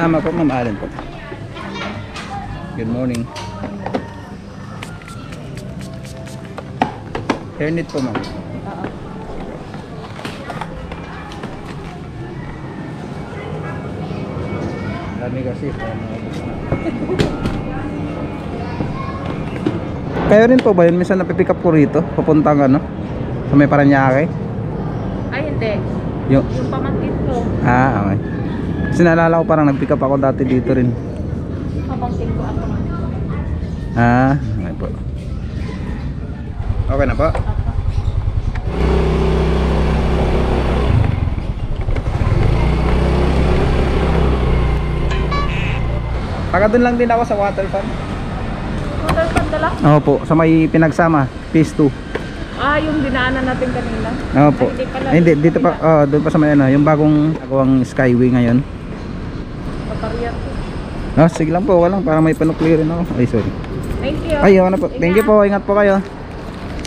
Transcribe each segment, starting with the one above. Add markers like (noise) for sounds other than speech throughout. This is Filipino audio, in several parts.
Tama po, Ma'am Allen po. Good morning. Hairnet po, ma'am. Dami kasi. Kayo rin po ba yun? Minsan napipick up ko rito, papuntang ano, sa may Paranaque. Ay, hindi. Yung, Yung pamangkin ko, ah, okay. Kasi naalala ko parang nag-pick up ako dati dito rin. pamangkin ko ako. Ah, okay po. Okay na po. Taga doon lang din ako sa water fan. Motor dala? Opo, sa may pinagsama, phase 2. Ah, yung dinaanan natin kanina. Opo. Ay, hindi pala. Ay, hindi, dito pa, oh, doon pa sa may ano, yung bagong nagawang skyway ngayon. Ah, sige lang po, walang para may panuklear rin ako. Ay, sorry. Thank you. Ay, ano po. Thank you po. Ingat po kayo.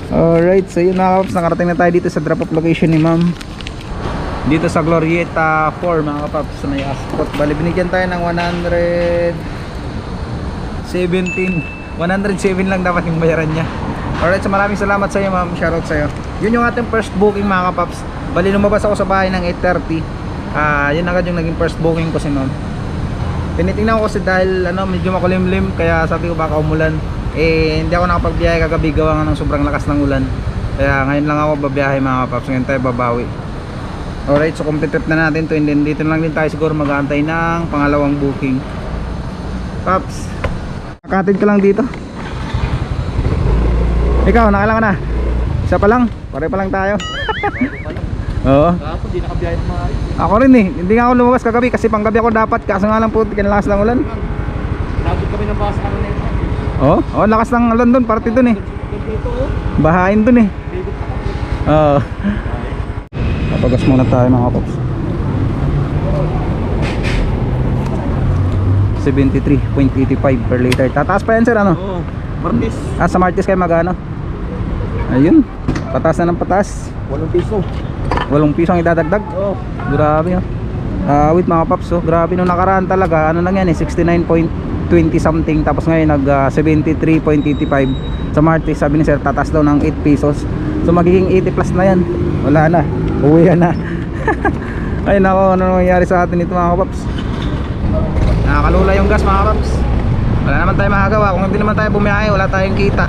Alright, so yun mga kapaps, nakarating na tayo dito sa drop off location ni ma'am. Dito sa Glorieta 4 mga kapaps sa may Ascot. Bali, binigyan tayo ng 117. 107 lang dapat yung bayaran niya. Alright, so maraming salamat sa iyo ma'am. Shoutout sa iyo. Yun yung ating first booking mga kapaps. Bali, lumabas ako sa bahay ng 8.30. Ah, yun agad yung naging first booking ko si ma'am. Tinitingnan ko kasi dahil ano, medyo makulimlim kaya sabi ko baka umulan. Eh hindi ako nakapagbiyahe kagabi gawa ng sobrang lakas ng ulan. Kaya ngayon lang ako babiyahe mga kapaps. Ngayon tayo babawi. Alright, so complete trip na natin to and then dito lang din tayo siguro mag-aantay ng pangalawang booking. Paps, kakatid ka lang dito. Ikaw, nakailan ka na? Isa pa lang, pare pa lang tayo. (laughs) Oo. Ako, di nakabiyahe ng mga Ako rin eh, hindi nga ako lumabas kagabi kasi panggabi ako dapat kaso nga lang po kinalakas ng ulan. Nabot kami ng basa ano na ito. Oo, oh, lakas ng ulan doon, parte doon eh. Dito oh. Bahain doon eh. Oo. Papagas muna tayo mga kapops. 73.85 per liter. Tataas pa yan sir ano? Oo. Martis. Ah, sa Martis kayo magano? Ayun. Pataas na ng pataas. 8 piso. 8 piso ang idadagdag. Oo. Grabe oh. Ah, wait mga paps oh. Grabe nung nakaraan talaga. Ano lang yan eh 69.20 something tapos ngayon nag ah, 73.85 sa Martis sabi ni sir tataas daw ng 8 pesos. So magiging 80 plus na yan. Wala na. Uwi na. (laughs) Ay nako, ano nangyayari sa atin ito mga paps? Nakakalula yung gas mga paps. Wala naman tayo makagawa. Kung hindi naman tayo bumiyahe, wala tayong kita.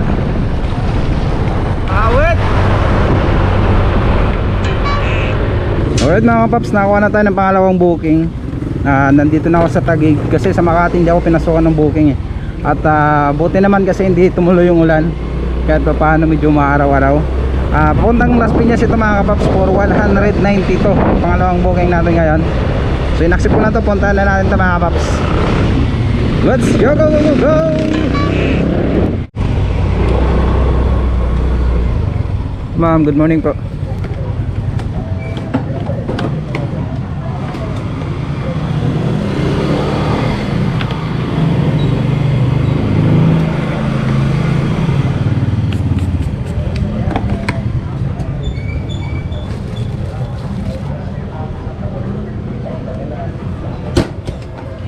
Awit! Alright mga paps, nakakuha na tayo ng pangalawang booking. Ah, Nandito na ako sa Tagig Kasi sa Makati hindi ako pinasukan ng booking eh. At ah, buti naman kasi hindi tumuloy yung ulan. Kahit pa paano medyo maaraw-araw. Ah, Puntang Las Piñas ito mga kapaps For 190 to Pangalawang booking natin ngayon. So inaksip ko na to Puntahan na natin ito mga kapaps Let's go go go go! Ma'am, good morning po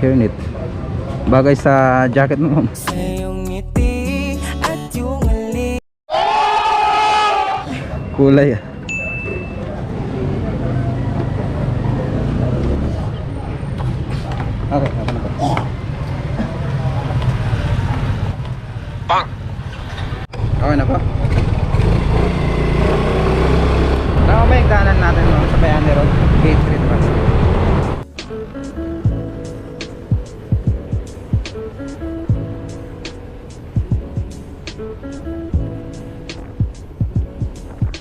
hairnet bagay sa jacket mo kulay ah. Okay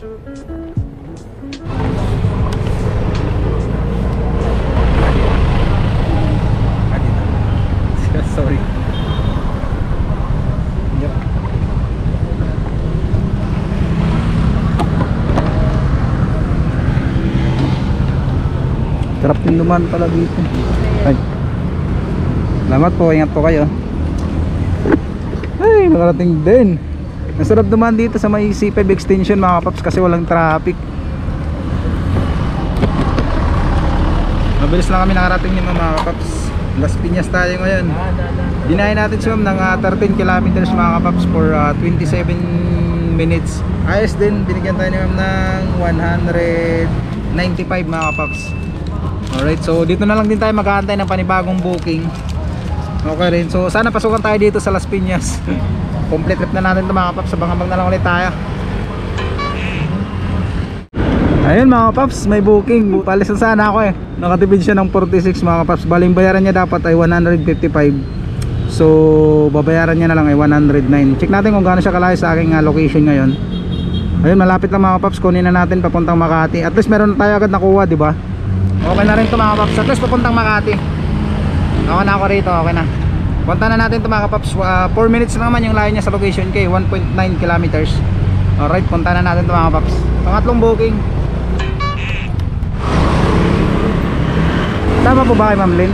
Sorry. Sarap din duman pala dito. Ay. Salamat po, ingat po kayo. Ay, nakarating din. Masarap duman dito sa may C5 extension mga paps kasi walang traffic. Mabilis lang kami nakarating ni mga paps. Las Piñas tayo ngayon. Ah. Binayan natin si ma'am ng ah, 13 kilometers mga kapaps for ah, 27 minutes. Ayos din, binigyan tayo ni ma'am ng 195 mga kapaps. Alright, so dito na lang din tayo mag-aantay ng panibagong booking. Okay rin, so sana pasukan tayo dito sa Las Piñas. (laughs) Complete trip na natin ito mga kapaps, abang-abang na lang ulit tayo. Ayun mga kapaps, may booking. Palisan sana ako eh. Nakatipid siya ng 46 mga kapaps. Baling bayaran niya dapat ay 155. So, babayaran niya na lang ay 109. Check natin kung gaano siya kalayo sa aking ah, location ngayon. Ayun, malapit lang mga kapaps. Kunin na natin papuntang Makati. At least meron na tayo agad nakuha, di ba? Okay na rin ito mga kapaps. At least papuntang Makati. Okay na ako rito, okay na. Punta na natin ito mga kapaps. 4 minutes na naman yung layo niya sa location kay 1.9 kilometers. Alright, punta na natin ito mga kapaps. Pangatlong booking. Tama po ba kay Ma'am Lynn?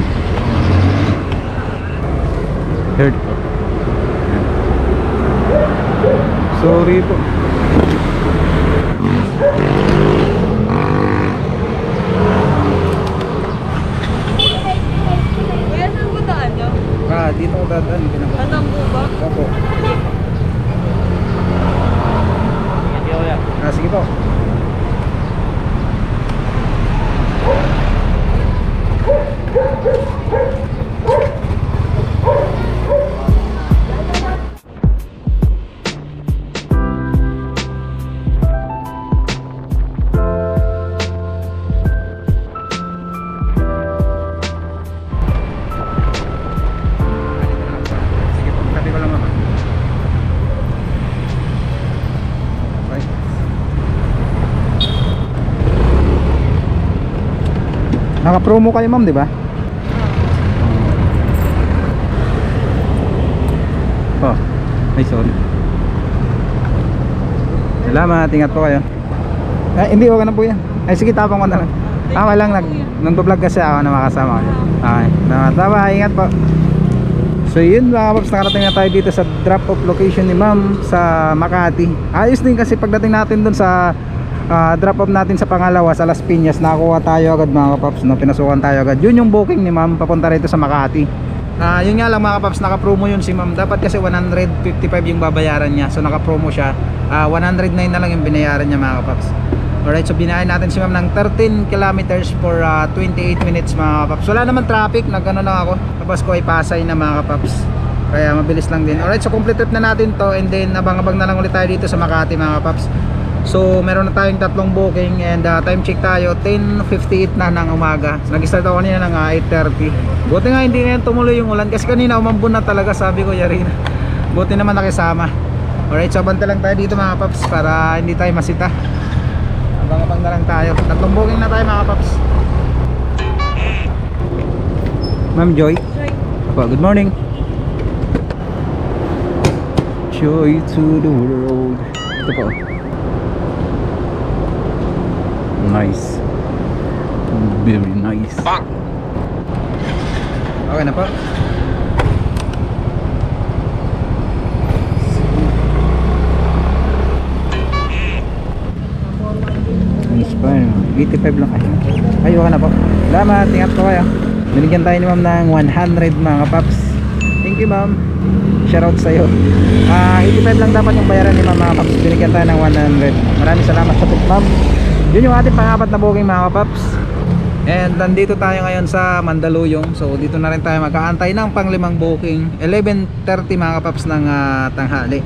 Third po. Sorry po. Kuya, saan mo daan nyo? Ah, dito ko dadaan. Anong po ba? Opo. Hindi ako yan. Ah, sige po. Sige Naka-promo kayo ma'am, di ba? Oh, ay sorry. Salamat, ingat po kayo. Ay, hindi, wag na po yan. Ay, sige, tapang ko na lang. Tama lang, nag, nang vlog kasi ako na makasama ko. Okay, salamat. Tama, ingat po. So yun mga kapaps, nakarating na tayo dito sa drop off location ni ma'am sa Makati Ayos din kasi pagdating natin dun sa ah, drop off natin sa pangalawa sa Las Piñas Nakakuha tayo agad mga kapaps, no? pinasukan tayo agad Yun yung booking ni ma'am papunta rito sa Makati Ah, Yun nga lang mga kapaps, naka-promo yun si ma'am Dapat kasi 155 yung babayaran niya So naka-promo siya Ah, 109 na lang yung binayaran niya mga kapaps Alright, so binayan natin si ma'am ng 13 kilometers for ah, 28 minutes mga kapaps. Wala naman traffic, nagano lang ako. Tapos ko ay Pasay na mga kapaps. Kaya mabilis lang din. Alright, so complete trip na natin to and then abang-abang na lang ulit tayo dito sa Makati mga kapaps. So meron na tayong tatlong booking and ah, time check tayo 10.58 na ng umaga. Nag-start ako kanina ng ah, 8.30. Buti nga hindi ngayon tumuloy yung ulan kasi kanina umambun na talaga sabi ko yari na. (laughs) Buti naman nakisama. Alright, so banta lang tayo dito mga kapaps para hindi tayo masita. Abang-abang na lang tayo. Tatlong booking na tayo mga paps. Ma'am Joy. Joy. Apo, good morning. Joy to the world. Ito po. Nice. Very nice. Okay na po. Nice pa, no? 85 lang kayo. Ay, okay na po. Salamat, ingat po kayo. Binigyan tayo ni ma'am ng 100 mga paps. Thank you ma'am. Shoutout sa iyo. Ah, 85 lang dapat yung bayaran ni ma'am mga paps. Binigyan tayo ng 100. Maraming salamat sa tip ma'am. Yun yung ating pangapat na booking mga paps. And nandito tayo ngayon sa Mandaluyong. So dito na rin tayo mag-aantay ng panglimang booking. 11.30 mga kapaps ng ah, tanghali.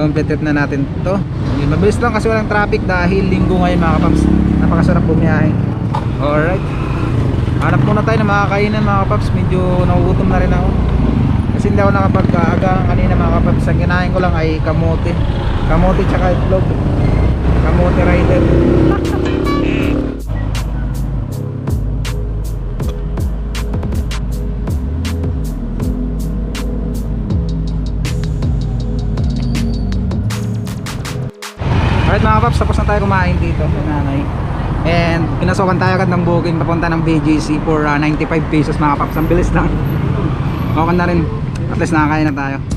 Complete trip na natin to. Mabilis lang kasi walang traffic dahil linggo ngayon mga kapaps. Napakasarap bumiyahe. Alright. Hanap muna tayo ng mga kainan mga kapaps. Medyo nagugutom na rin ako. Kasi hindi ako nakapag-aga kanina mga kapaps. Ang kinain ko lang ay kamote. Kamote tsaka itlog. Kamote rider. (laughs) mga paps, tapos na tayo kumain dito nanay. And pinasukan tayo agad ng booking papunta ng BGC for ah, 95 pesos mga paps. Ang bilis lang. Okay na rin. At least nakakain na tayo.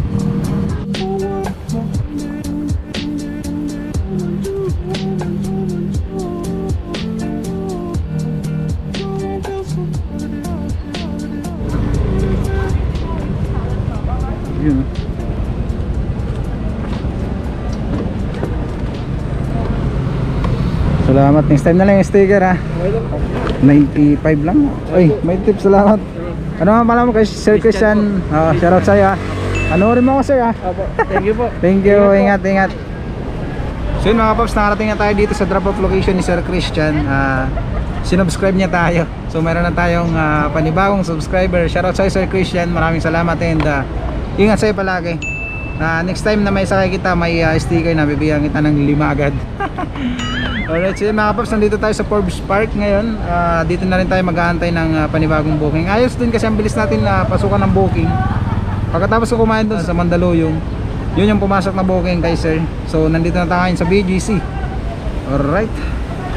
Salamat. Next time na lang yung sticker ha. 95 lang. Ay, may tip. Salamat. Ano nga pala mo kay Sir Christian? Ah, shoutout sa'yo ha. Panoorin mo ako sir ha. Opo. Thank you po. Thank you. Ingat, ingat. So yun mga paps, nakarating na tayo dito sa drop off location ni Sir Christian. Ah, sinubscribe niya tayo. So meron na tayong ah, panibagong subscriber. Shoutout sa'yo Sir Christian. Maraming salamat and ah, ingat sa'yo palagi. Na next time na may sakay kita, may ah, sticker na bibigyan kita ng lima agad. (laughs) Alright, so mga paps, nandito tayo sa Forbes Park ngayon. Ah, dito na rin tayo mag-aantay ng ah, panibagong booking. Ayos din kasi ang bilis natin na pasukan ng booking. Pagkatapos ko kumain doon sa Mandaluyong, yun yung pumasok na booking kay sir. So nandito na tayo sa BGC. Alright.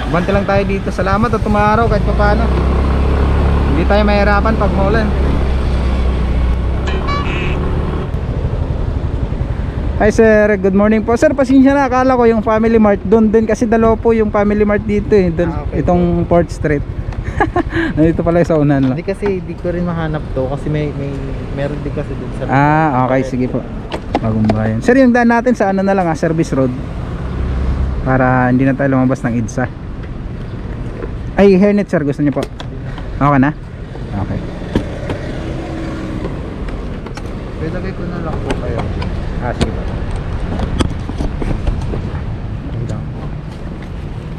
Bante lang tayo dito. Salamat at tumaraw kahit pa paano. Hindi tayo mahirapan pag maulan. Hi sir, good morning po. Sir, pasensya na, akala ko yung Family Mart doon din kasi dalawa po yung Family Mart dito eh, doon, Ah, okay itong Port Street. (laughs) Nandito pala sa unahan lang. Hindi kasi di ko rin mahanap to kasi may may meron din kasi dun sa Ah, okay, sige po. Bagong bayan. Sir, yung daan natin sa ano na lang, ah, service road. Para hindi na tayo lumabas ng EDSA. Ay, hairnet sir, gusto niyo po. Okay na? Okay. Pwede ko na lang po kayo. Ah, sige po.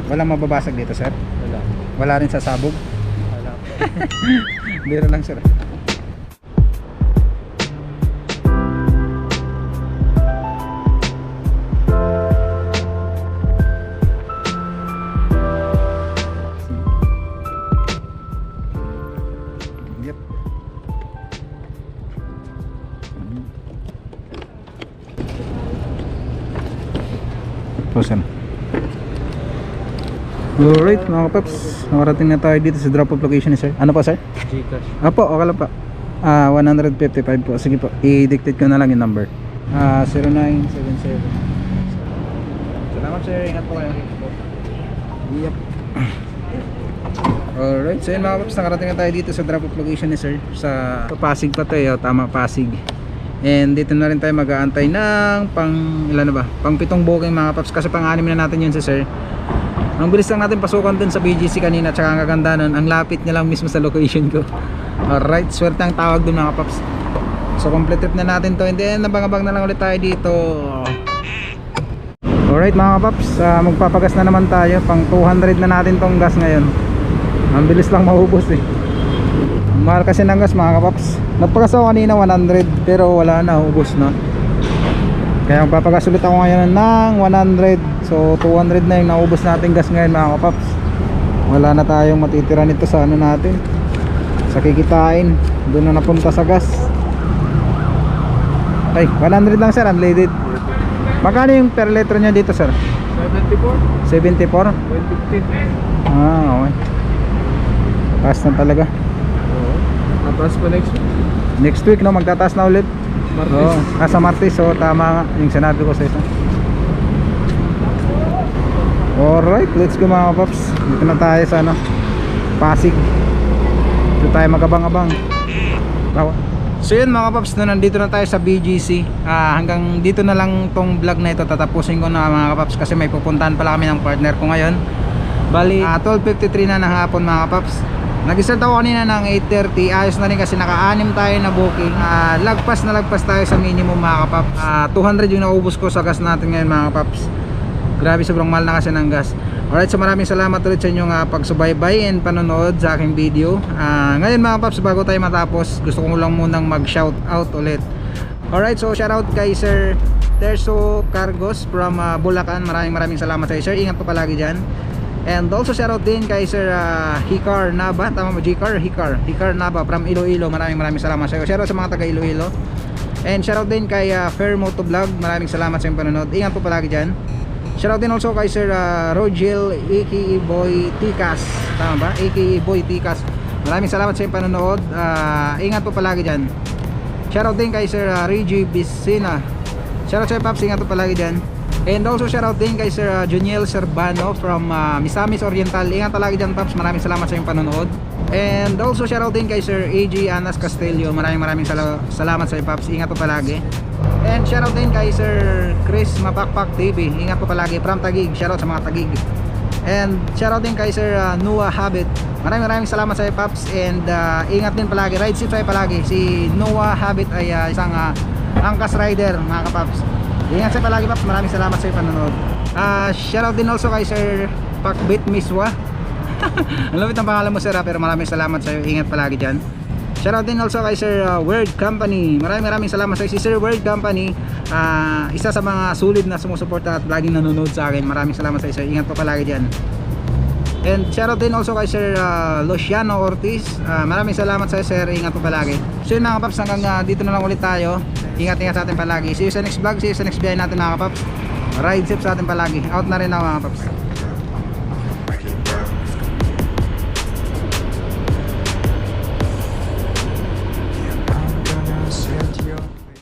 Walang mababasag dito, sir? Wala. Wala rin sa sabog? Wala. (laughs) Biro lang, sir. Alright mga paps, nakarating na tayo dito sa drop off location ni sir. Ano pa sir? Gcash. Apo, okay lang pa. Ah, 155 po. Sige po, i-dictate ko na lang yung number. Ah, 0977. Salamat sir, ingat po kayo. Yep. Alright, so yun mga paps, nakarating na tayo dito sa drop off location ni sir. Sa Pasig pa to, eh, oh, tama Pasig. And dito na rin tayo mag-aantay ng pang ilan na ba? Pang pitong booking mga paps kasi pang anim na natin yun si sir. Ang bilis lang natin pasukan dun sa BGC kanina tsaka ang kaganda nun, ang lapit niya lang mismo sa location ko. Alright, swerte ang tawag dun mga paps. So complete trip na natin to and then nabang-abang na lang ulit tayo dito. Alright mga paps, ah, magpapagas na naman tayo. Pang 200 na natin tong gas ngayon. Ang bilis lang maubos eh. Mahal kasi ng gas mga kapaps. Nagpagas ako kanina 100 pero wala na, ubos na. Kaya magpapagas ulit ako ngayon ng 100 So 200 na yung naubos natin gas ngayon mga kapaps Wala na tayong matitira nito sa ano natin Sa kikitain Doon na napunta sa gas Ay 100 lang sir unleaded Magkano yung per litro nyo dito sir? 74? 74? 115. Ah okay Taas na talaga Oo. Tapos pa next week. Next week no magtataas na ulit Martes. Oo, ah, sa Martes so tama nga yung sinabi ko sa isa Alright, let's go mga paps Dito na tayo sa ano Pasig. Dito tayo magabang-abang. So yun mga paps, no, nandito na tayo sa BGC ah, Hanggang dito na lang tong vlog na ito. Tatapusin ko na mga paps Kasi may pupuntahan pala kami ng partner ko ngayon. Bali, ah, 12.53 na ng hapon mga paps Nag-start ako kanina ng 8.30 Ayos na rin kasi naka-anim tayo na booking. Ah, Lagpas na lagpas tayo sa minimum mga kapaps Ah, 200 yung naubos ko sa gas natin ngayon mga kapaps Grabe sobrang mahal na kasi ng gas. Alright so maraming salamat ulit sa inyong uh, pagsubaybay and panonood sa aking video. Ah, Ngayon mga paps bago tayo matapos Gusto ko lang munang mag shout out ulit. Alright so shout out kay Sir Terso Cargos from ah, Bulacan. Maraming maraming salamat sa sir. Ingat po palagi dyan. And also shoutout din kay Sir uh, Hikar Naba. Tama mo Hikar? Hikar Hikar Naba from Iloilo. Maraming maraming salamat sa iyo Shoutout sa mga taga Iloilo. And shoutout din kay uh, Fair Moto Vlog. Maraming salamat sa iyong panonood. Ingat po palagi dyan Shoutout din also kay Sir uh, Rogel aka Boy Tikas Tama ba? aka Boy Tikas Maraming salamat sa iyong panonood uh, Ingat po palagi dyan Shoutout din kay Sir uh, Reggie Bisina Shoutout sa iyo Paps Ingat po palagi dyan And also shoutout din kay Sir uh, Juniel Serbano from uh, Misamis Oriental. Ingat palagi dyan Paps. Maraming salamat sa iyong panonood. And also shoutout din kay Sir AG Anas Castillo. Maraming maraming sala- salamat sa Paps. Ingat po palagi. And shoutout din kay Sir Chris Mapakpak TV. Ingat po palagi from Tagig. Shoutout sa mga Tagig. And shoutout din kay Sir uh, Noah Habit. Maraming maraming salamat sa Paps. And uh, ingat din palagi. Ride safe tayo palagi. Si Noah Habit ay uh, isang uh, angkas rider, mga kapaps. Ingat sa palagi, Paps. Maraming salamat sa panonood. Uh, shoutout din also kay Sir Pakbit Miswa. Ang lapit ng pangalan mo, Sir, pero maraming salamat sa iyo. Ingat palagi dyan. Shoutout din also kay Sir uh, Word Company. Maraming maraming salamat sa iyo. Si Sir Word Company, ah, isa sa mga sulit na sumusuporta at laging nanonood sa akin. Maraming salamat sa iyo, Sir. Ingat pa palagi dyan. And shoutout din also kay Sir uh, Luciano Ortiz. Ah, maraming salamat sa iyo, Sir. Ingat pa palagi. So yun mga kapaps, hanggang ah, dito na lang ulit tayo. Ingat-ingat sa atin palagi. See you sa next vlog. See you sa next biyahe natin mga kapaps. Ride safe sa atin palagi. Out na rin ako mga kapaps.